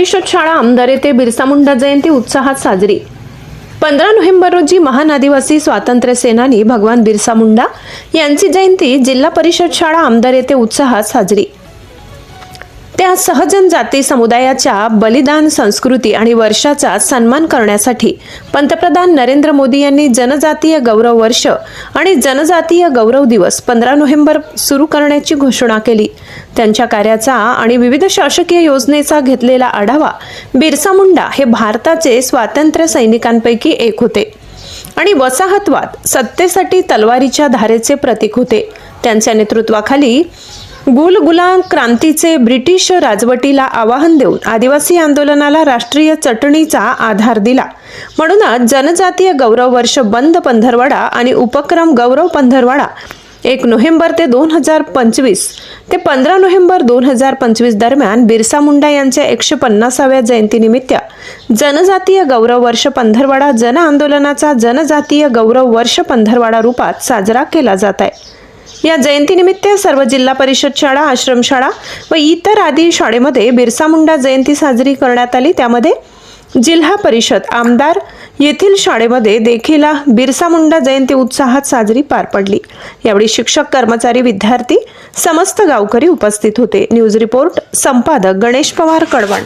परिषद शाळा आमदार येथे बिरसा मुंडा जयंती उत्साहात साजरी. पंधरा नोव्हेंबर रोजी महान आदिवासी स्वातंत्र्य सेनानी भगवान बिरसा मुंडा यांची जयंती जिल्हा परिषद शाळा आमदार येथे उत्साहात साजरी. त्या सहजन जाती समुदायाच्या बलिदान संस्कृती आणि वर्षाचा सन्मान करण्यासाठी पंतप्रधान नरेंद्र मोदी यांनी जनजातीय गौरव वर्ष आणि जनजातीय गौरव दिवस पंधरा नोव्हेंबर सुरू करण्याची घोषणा केली. त्यांच्या कार्याचा आणि विविध शासकीय योजनेचा घेतलेला आढावा बिरसा मुंडा हे भारताचे स्वातंत्र्य सैनिकांपैकी एक होते आणि वसाहतवाद सत्तेसाठी तलवारीच्या धारेचे प्रतीक होते. त्यांच्या नेतृत्वाखाली गुलगुलाम क्रांतीचे ब्रिटिश राजवटीला आवाहन देऊन आदिवासी आंदोलनाला राष्ट्रीय चटणीचा आधार दिला. म्हणूनच जनजातीय गौरव वर्ष बंद पंधरवाडा आणि उपक्रम गौरव पंधरवाडा एक नोव्हेंबर ते दोन हजार पंचवीस ते पंधरा नोव्हेंबर दोन हजार पंचवीस दरम्यान बिरसा मुंडा यांच्या एकशे पन्नासाव्या जयंतीनिमित्त जनजातीय गौरव वर्ष पंधरवाडा जन आंदोलनाचा जनजातीय गौरव वर्ष पंधरवाडा रूपात साजरा केला जात आहे. या जयंतीनिमित्त सर्व जिल्हा परिषद शाळा आश्रमशाळा व इतर आदी शाळेमध्ये बिरसा मुंडा जयंती साजरी करण्यात आली. त्यामध्ये जिल्हा परिषद आमदार येथील शाळेमध्ये देखील बिरसा मुंडा जयंती उत्साहात साजरी पार पडली. यावेळी शिक्षक कर्मचारी विद्यार्थी समस्त गावकरी उपस्थित होते. न्यूज रिपोर्ट संपादक गणेश पवार कडवण